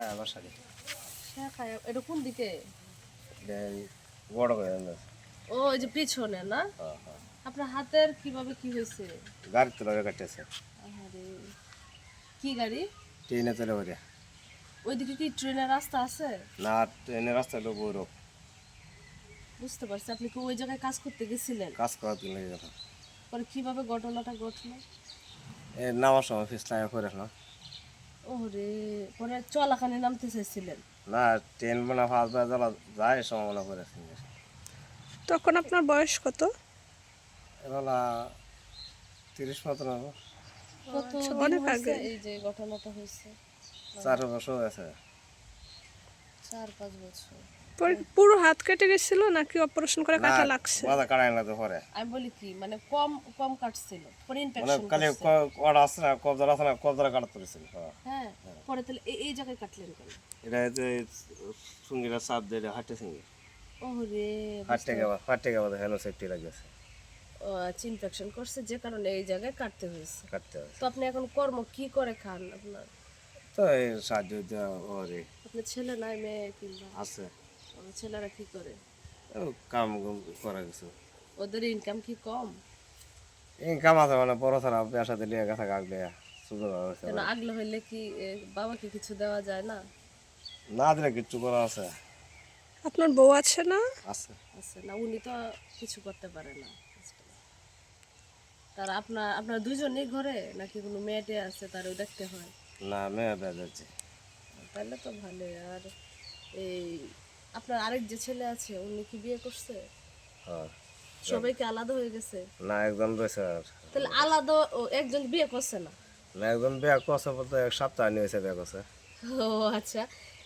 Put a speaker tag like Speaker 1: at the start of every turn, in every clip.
Speaker 1: হ্যাঁ
Speaker 2: শাখায় এটা কোন দিকে?
Speaker 1: বড় করে
Speaker 2: ও এই যে পিছনে না?
Speaker 1: হ্যাঁ, হ্যাঁ।
Speaker 2: আপনার হাতের কীভাবে কি হয়েছে?
Speaker 1: গাড়ি তো লগে কাটতেছে
Speaker 2: আরে কি গাড়ি?
Speaker 1: ট্রেনে চলে ওরে
Speaker 2: ওইদিকে কি ট্রেনের রাস্তা আছে?
Speaker 1: না ট্রেনের রাস্তা হলো গৌরব
Speaker 2: বুঝতে পারছি আপনি কি ওই জায়গায় কাজ করতে গেছিলেন?
Speaker 1: কাজ লেগে গেল
Speaker 2: পরে কীভাবে ঘটনাটা ঘটলো?
Speaker 1: এ নামার সময় ফিস লাগা করে না
Speaker 2: ওরে পরে চলাখানে নামতে চাইছিলেন।
Speaker 1: না ট্রেন মানে ফার্স্ট বাজে জ্বালা যায় সম্ভাবনা করে
Speaker 3: তখন আপনার বয়স কত?
Speaker 1: এবেলা তিরিশ মতন হবে
Speaker 2: কত
Speaker 3: আচ্ছা, অনেক আগে।
Speaker 2: এই যে ঘটনাটা হয়েছে?
Speaker 1: চার বছর আছে
Speaker 2: চার পাঁচ বছর।
Speaker 3: পরে হাত কেটে গেছিল নাকি অপারেশন করে কাটা লাগছে?
Speaker 1: বাধা কাটাই না তো পরে।
Speaker 2: আমি বলি কি মানে কম কম কাটছিল পরে ইনফেকশন মানে
Speaker 1: খালি কড়া আছে না কবজার আছে না কবজারা কাটতে পেরেছিল
Speaker 2: হ্যাঁ। পরে তাহলে এই- এই জায়গায় কাটলেন কেন?
Speaker 1: এটা যে সঙ্গীরা চাপ দিয়ে হাঁটে সঙ্গী।
Speaker 2: ওরে
Speaker 1: হাঁটতে গেবা হাঁটতে গেবা হেন সেফটি লাগিয়েছে
Speaker 2: ও আচ্ছা ইনফেকশন করছে যে কারণে এই জায়গায় কাটতে হয়েছে।
Speaker 1: কাটতে হবে
Speaker 2: তো আপনি এখন কর্ম কি করে খান আপনার?
Speaker 1: তো এই সাহায্য দেওয়া ওরে।
Speaker 2: আপনার ছেলে নাই মেয়ে কিংবা?
Speaker 1: আছে।
Speaker 2: ও ছেলেরা কি করে?
Speaker 1: ও কাম করা কিছু।
Speaker 2: ওদের ইনকাম কি কম?
Speaker 1: ইনকাম আছে মানে বড় ছাড়া পেশা দিলে গেছে আগলে সুযোগ আছে
Speaker 2: কেন আগলে হইলে কি বাবাকে কিছু দেওয়া যায় না?
Speaker 1: না দিলে কিচ্ছু করা আছে।
Speaker 3: আপনার বউ আছে না?
Speaker 1: আছে।
Speaker 2: আছে না উনি তো কিছু করতে পারে না। তার আপনার আপনার দুজনেই ঘরে নাকি কোনো মেয়েটে আছে তারও দেখতে হয়?
Speaker 1: না মেয়ে বেজাচ্ছে
Speaker 2: তাহলে তো ভালো আর এই আপনার আরেক যে ছেলে আছে উনি কি বিয়ে করছে?
Speaker 1: হ্যাঁ।
Speaker 2: সবাই কি আলাদা হয়ে গেছে?
Speaker 1: না একজন রয়েছে আর।
Speaker 2: তাহলে আলাদা ও একজন বিয়ে করছে না?
Speaker 1: না একজন বিয়া করছে বলতে এক সপ্তাহ নিয়ে হয়েছে বিয়া করছে।
Speaker 2: ও আচ্ছা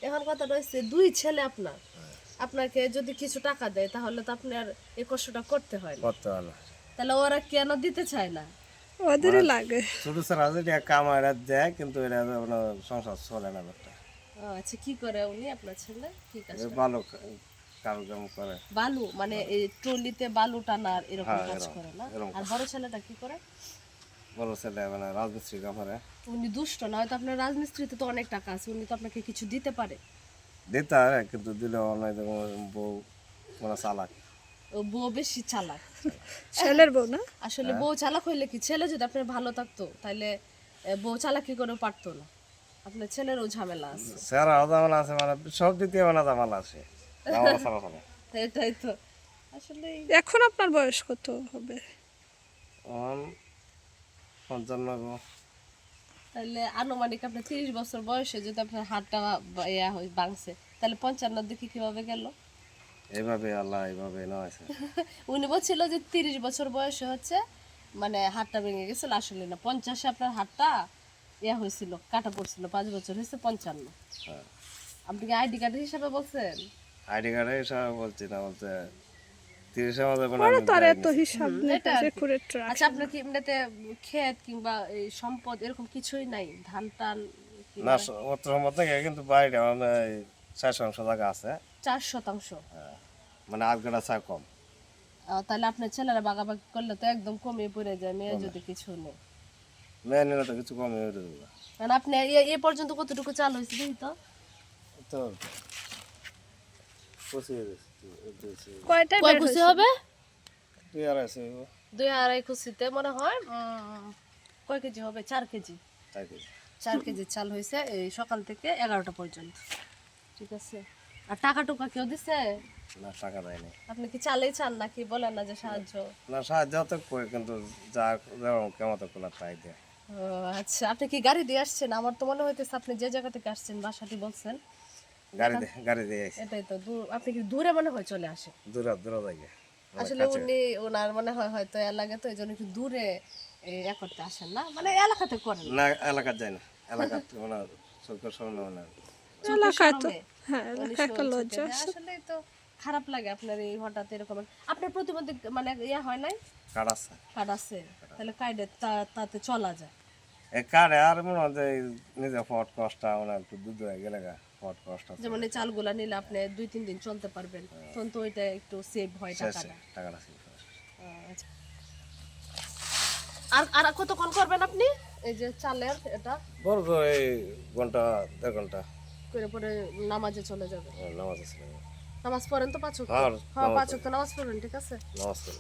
Speaker 2: এখন কথা রয়েছে দুই ছেলে আপনার। আপনাকে যদি কিছু টাকা দেয় তাহলে তো আপনার এই কষ্টটা করতে হয় না।
Speaker 1: করতে হয় না।
Speaker 2: তাহলে ওরা কেন দিতে চায় না?
Speaker 3: ওদেরই লাগে।
Speaker 1: ছোট ছাড়া যদি কামাই দেয় কিন্তু এরা সংসার চলে না একটা
Speaker 2: ও আচ্ছা কি করে উনি আপনার ছেলে? কি কাজ
Speaker 1: ভালো করে।
Speaker 2: বালু মানে এই ট্রলিতে বালু টানার এরকম
Speaker 1: হ্যাঁ,
Speaker 2: কাজ করে না? আর বড় ছেলেটা কি করে?
Speaker 1: বড় ছেলে মানে রাজমিস্ত্রি কাম করে।
Speaker 2: উনি দুষ্ট না হয়তো আপনার রাজমিস্ত্রিতে তো অনেক টাকা আছে উনি তো আপনাকে কিছু দিতে পারে।
Speaker 1: দিতে হয় কিন্তু দিলে অনেক বউ মানে চালাক।
Speaker 2: ও বউ বেশি চালাক।
Speaker 3: ছেলের বউ না?
Speaker 2: আসলে বউ চালাক হইলে কি? ছেলে যদি আপনার ভালো থাকতো তাহলে বউ চালাকি করে পারতো না। আপনার ছেলেরও ঝামেলা আছে।
Speaker 1: সেরা জামালা আছে মানে সব দিতে মানে জামালা আছে।
Speaker 2: এটাই তো। আসলে
Speaker 3: এখন আপনার বয়স কত হবে?
Speaker 1: পঞ্চান্ন
Speaker 2: তাহলে আনুমানিক আপনার তিরিশ বছর বয়সে যদি আপনার হাতটা ইয়া হয় ভাঙছে তাহলে পঞ্চান্ন দিকে কীভাবে গেল?
Speaker 1: এইভাবে আল্লাহ এইভাবে নয়
Speaker 2: উনি বলছিল যে তিরিশ বছর বয়সে হচ্ছে মানে হাতটা ভেঙে গেছিল আসলে না। পঞ্চাশে আপনার হাতটা ইয়া হয়েছিল কাটা পড়ছিল পাঁচ বছর হয়েছে পঞ্চান্ন।
Speaker 1: হ্যাঁ।
Speaker 2: আপনি কি আইডি কার্ড হিসাবে বলছেন?
Speaker 1: আইডি কার্ডে এসব বলছি না বলতে তিরিশের মধ্যে
Speaker 3: পরে তার এত হিসাব নেই যে করে ট্রাক
Speaker 2: আচ্ছা আপনার কি এমনিতে ক্ষেত কিংবা এই সম্পদ এরকম কিছুই নাই? ধান টান
Speaker 1: না অত সম্পদ থেকে কিন্তু বাইরে মানে চার শতাংশ জায়গা আছে।
Speaker 2: চার শতাংশ?
Speaker 1: হ্যাঁ। মানে আধ গাড়া চা কম
Speaker 2: তাহলে আপনার ছেলেরা বাগাবাগি করলে তো একদম কমে পড়ে যায় মেয়ে যদি কিছু নেই।
Speaker 1: তো কিছু কমে হয়ে যাবে
Speaker 2: কারণ আপনি এ- পর্যন্ত কতটুকু চাল হয়েছে দেখি তো?
Speaker 1: তো পচিয়ে দিয়েছি
Speaker 3: কয়টায়
Speaker 2: কয় খুশি হবে?
Speaker 1: আছে
Speaker 2: দুই আড়াই খুশিতে মনে হয়? কয় কেজি হবে? চার কেজি? চার কেজি। চাল হয়েছে এই সকাল থেকে এগারোটা পর্যন্ত। ঠিক আছে। আর টাকা টুকা কেউ দিছে?
Speaker 1: না টাকা দেয়নি।
Speaker 2: আপনি কি চালেই চান নাকি? বলেন না যে সাহায্য।
Speaker 1: না সাহায্য তো কই কিন্তু যা যেমন কেমন তো কোলা তাই দেয়।
Speaker 2: ও, আচ্ছা আপনি কি গাড়ি দিয়ে আসছেন? আমার তো মনে হইতেছে আপনি যে জায়গা থেকে আসছেন বাসাটি বলছেন।
Speaker 1: গাড়ি দিয়ে গাড়ি দিয়ে আইসি
Speaker 2: এটাই তো আপনি কি দূরে মনে হয় চলে আসে
Speaker 1: দূর দূর জায়গা
Speaker 2: আসলে উনি ওনার মনে হয় হয়তো এলাকা তো এই জন্য একটু দূরে এ, ইয়া করতে আসেন না মানে এলাকাতে করেন।
Speaker 1: না এলাকার যায় না। এলাকার মানে সরকার সামনে মানে
Speaker 3: এলাকায় তো হ্যাঁ এলাকায় লজ্জা
Speaker 2: আসলে তো খারাপ লাগে আপনার এই হঠাৎ এরকম আপনার প্রতিবন্ধী মানে ইয়া হয় নাই?
Speaker 1: কার্ড আছে।
Speaker 2: কার্ড আছে। তাহলে কার্ডে তাতে চলা যায়।
Speaker 1: কার্ডে আর মনে হয় যে নিজে ফট কষ্ট মানে একটু দুধ হয়ে গেলে ফট কষ্ট
Speaker 2: যেমন এই চালগুলা নিলে আপনি দুই তিন দিন চলতে পারবেন। তখন তো ওইটা একটু সেভ হয় টাকাটা। আচ্ছা। আর আর কতক্ষণ করবেন আপনি? এই যে চালের এটা?
Speaker 1: বড় ঘণ্টা দেড় ঘণ্টা।
Speaker 2: করে পরে নামাজে চলে যাবে
Speaker 1: হ্যাঁ, নামাজ আছে না।
Speaker 2: নামাজ পড়েন তো পাঁচ ওয়াক্ত?
Speaker 1: হ্যাঁ, নামাজ
Speaker 2: পাঁচ ওয়াক্ত নামাজ পড়েন ঠিক আছে?
Speaker 1: নামাজ করি